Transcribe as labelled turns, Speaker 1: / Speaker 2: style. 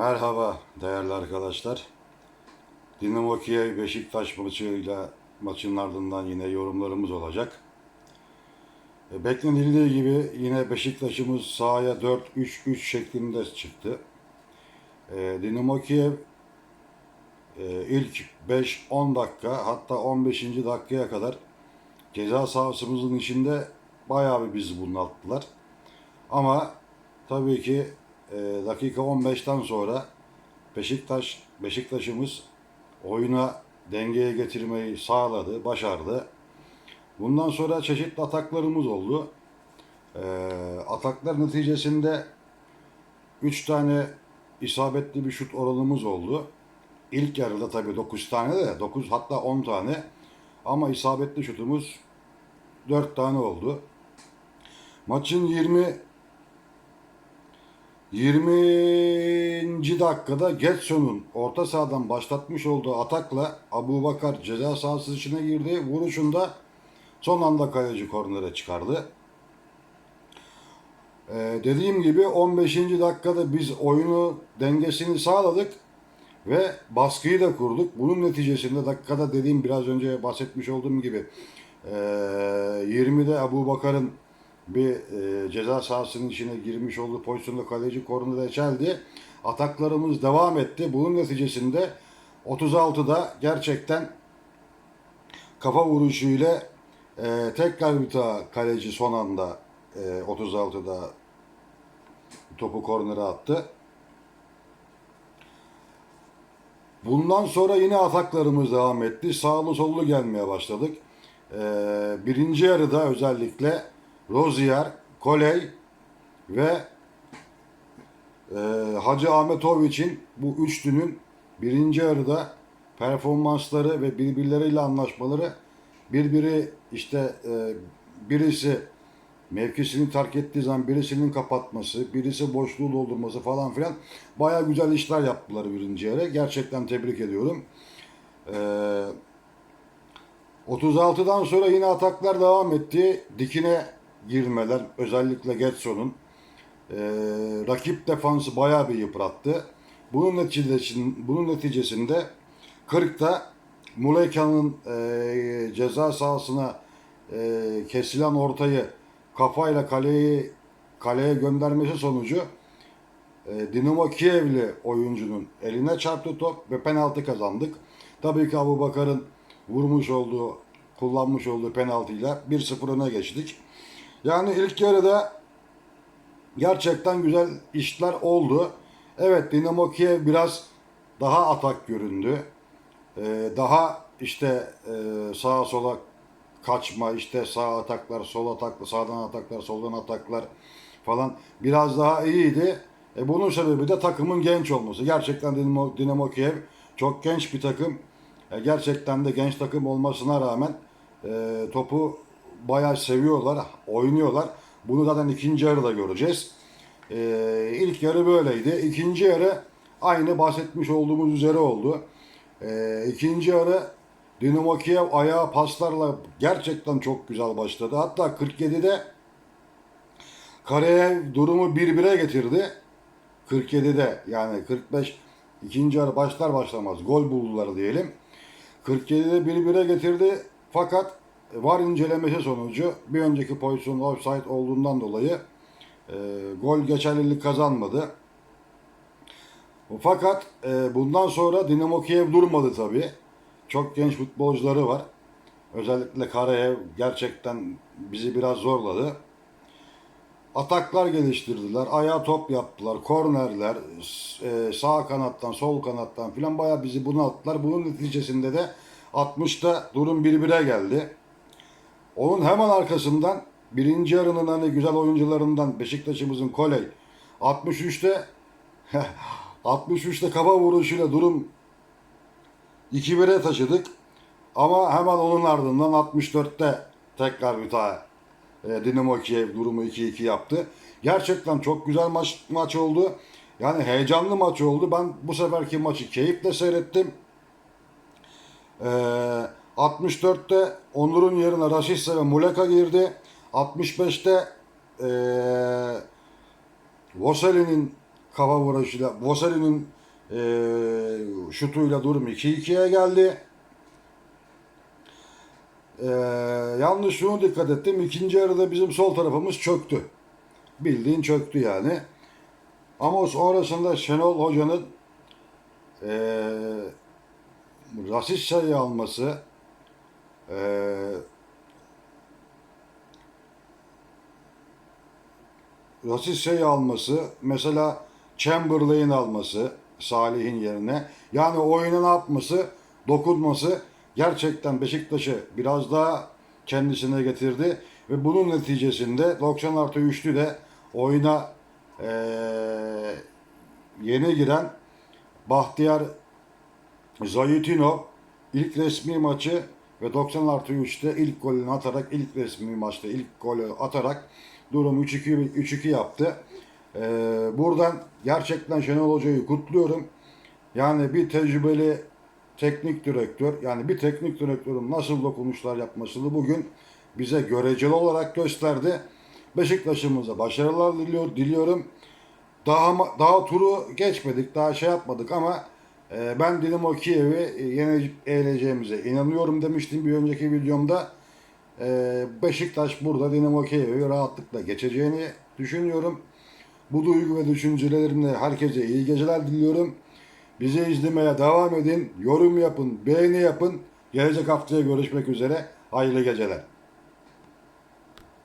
Speaker 1: Merhaba değerli arkadaşlar. Dinamo Kiev Beşiktaş maçıyla maçın ardından yine yorumlarımız olacak. E, Beklenildiği gibi yine Beşiktaş'ımız sahaya 4-3-3 şeklinde çıktı. E, Dinamo Kiev e, ilk 5-10 dakika hatta 15. dakikaya kadar ceza sahasımızın içinde bayağı bir bizi bunalttılar. Ama tabii ki e, dakika 15'ten sonra Beşiktaş Beşiktaş'ımız oyuna dengeye getirmeyi sağladı, başardı. Bundan sonra çeşitli ataklarımız oldu. E, ataklar neticesinde 3 tane isabetli bir şut oranımız oldu. İlk yarıda tabii 9 tane de 9 hatta 10 tane ama isabetli şutumuz 4 tane oldu. Maçın 20 20. dakikada Getson'un orta sahadan başlatmış olduğu atakla Abu Bakar ceza sahası içine girdi. Vuruşunda son anda kaleci kornere çıkardı. Ee, dediğim gibi 15. dakikada biz oyunu dengesini sağladık ve baskıyı da kurduk. Bunun neticesinde dakikada dediğim biraz önce bahsetmiş olduğum gibi e, 20'de Abu Bakar'ın bir e, ceza sahasının içine girmiş olduğu pozisyonda kaleci kornere çeldi. Ataklarımız devam etti. Bunun neticesinde 36'da gerçekten kafa vuruşuyla e, tekrar bir daha kaleci son anda e, 36'da topu kornere attı. Bundan sonra yine ataklarımız devam etti. Sağlı sollu gelmeye başladık. Ee, birinci yarıda özellikle Rozier, Koley ve e, Hacı Ahmetoviç'in bu üçlünün birinci yarıda performansları ve birbirleriyle anlaşmaları birbiri işte e, birisi mevkisini terk ettiği zaman birisinin kapatması, birisi boşluğu doldurması falan filan baya güzel işler yaptılar birinci yarı. Gerçekten tebrik ediyorum. Ee, 36'dan sonra yine ataklar devam etti. Dikine girmeler özellikle Getson'un ee, rakip defansı bayağı bir yıprattı. Bunun neticesinde, bunun neticesinde 40'ta Muleka'nın e, ceza sahasına e, kesilen ortayı kafayla kaleyi kaleye göndermesi sonucu e, Dinamo Kievli oyuncunun eline çarptı top ve penaltı kazandık. Tabii ki Abu Bakar'ın vurmuş olduğu, kullanmış olduğu penaltıyla 1-0 öne geçtik. Yani ilk yarıda gerçekten güzel işler oldu. Evet Dinamo Kiev biraz daha atak göründü. Ee, daha işte e, sağa sola kaçma, işte sağ ataklar, sol ataklar, sağdan ataklar, soldan ataklar falan biraz daha iyiydi. E bunun sebebi de takımın genç olması. Gerçekten Dinamo, Dinamo Kiev çok genç bir takım. E gerçekten de genç takım olmasına rağmen e, topu bayağı seviyorlar, oynuyorlar. Bunu zaten ikinci yarıda göreceğiz. E, ilk yarı böyleydi. İkinci yarı aynı bahsetmiş olduğumuz üzere oldu. E, ikinci yarı Dinamo Kiev ayağa paslarla gerçekten çok güzel başladı. Hatta 47'de Karayev durumu 1-1'e getirdi. 47'de yani 45 ikinci yarı başlar başlamaz gol buldular diyelim. 47'de 1-1'e getirdi fakat var incelemesi sonucu bir önceki pozisyon offside olduğundan dolayı e, gol geçerlilik kazanmadı. Fakat e, bundan sonra Dinamo Kiev durmadı tabii. Çok genç futbolcuları var. Özellikle Karayev gerçekten bizi biraz zorladı. Ataklar geliştirdiler. Ayağa top yaptılar. Kornerler, e, sağ kanattan, sol kanattan filan bayağı bizi bunalttılar. Bunun neticesinde de 60'ta durum 1-1'e geldi. Onun hemen arkasından birinci yarının hani güzel oyuncularından Beşiktaş'ımızın Koley 63'te 63'te kafa vuruşuyla durum 2-1'e taşıdık. Ama hemen onun ardından 64'te tekrar daha e, Dinamo Kiev durumu 2-2 yaptı. Gerçekten çok güzel maç maç oldu. Yani heyecanlı maç oldu. Ben bu seferki maçı keyifle seyrettim. E, 64'te Onur'un yerine Raşitse ve Muleka girdi. 65'te e, Voseli'nin kafa vuruşuyla Vosali'nin eee şutuyla durum 2-2'ye geldi. Eee yalnız şunu dikkat ettim. ikinci yarıda bizim sol tarafımız çöktü. Bildiğin çöktü yani. Ama sonrasında Şenol Hoca'nın eee rasist alması eee rasist sayı alması mesela Chamberlain alması Salih'in yerine. Yani oyuna ne yapması dokunması gerçekten Beşiktaş'ı biraz daha kendisine getirdi. Ve bunun neticesinde 90 artı 3'lü de oyuna eee yeni giren Bahtiyar Zayutinov ilk resmi maçı ve 90 artı 3'te ilk golünü atarak ilk resmi maçta ilk golü atarak durum 3-2 3-2 yaptı. Ee, buradan gerçekten Şenol Hoca'yı kutluyorum. Yani bir tecrübeli teknik direktör yani bir teknik direktörün nasıl dokunuşlar yapmasını bugün bize göreceli olarak gösterdi. Beşiktaş'ımıza başarılar diliyor, diliyorum. Daha daha turu geçmedik, daha şey yapmadık ama e, ben Dinamo Kiev'i yine eğleyeceğimize inanıyorum demiştim bir önceki videomda. E, Beşiktaş burada Dinamo Kiev'i rahatlıkla geçeceğini düşünüyorum. Bu duygu ve düşüncelerimle herkese iyi geceler diliyorum. Bizi izlemeye devam edin, yorum yapın, beğeni yapın. Gelecek haftaya görüşmek üzere. Hayırlı geceler.